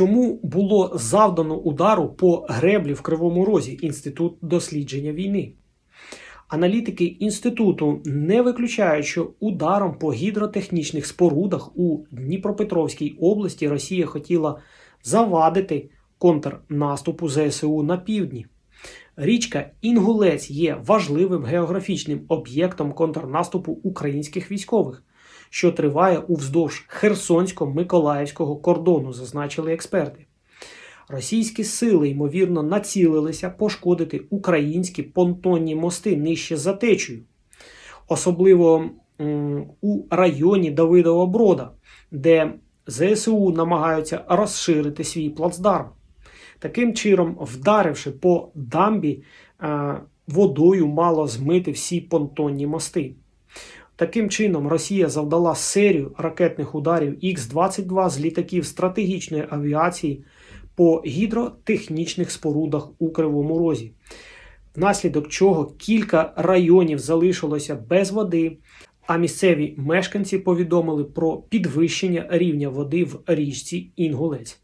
Чому було завдано удару по греблі в Кривому Розі Інститут дослідження війни? Аналітики інституту не виключають, що ударом по гідротехнічних спорудах у Дніпропетровській області Росія хотіла завадити контрнаступу ЗСУ на півдні. Річка Інгулець є важливим географічним об'єктом контрнаступу українських військових, що триває уздовж Херсонсько-Миколаївського кордону, зазначили експерти. Російські сили, ймовірно, націлилися пошкодити українські понтонні мости нижче за течею, особливо у районі Давидова Брода, де ЗСУ намагаються розширити свій плацдарм. Таким чином, вдаривши по дамбі, е, водою мало змити всі понтонні мости. Таким чином, Росія завдала серію ракетних ударів Х-22 з літаків стратегічної авіації по гідротехнічних спорудах у Кривому Розі, внаслідок чого кілька районів залишилося без води, а місцеві мешканці повідомили про підвищення рівня води в річці Інгулець.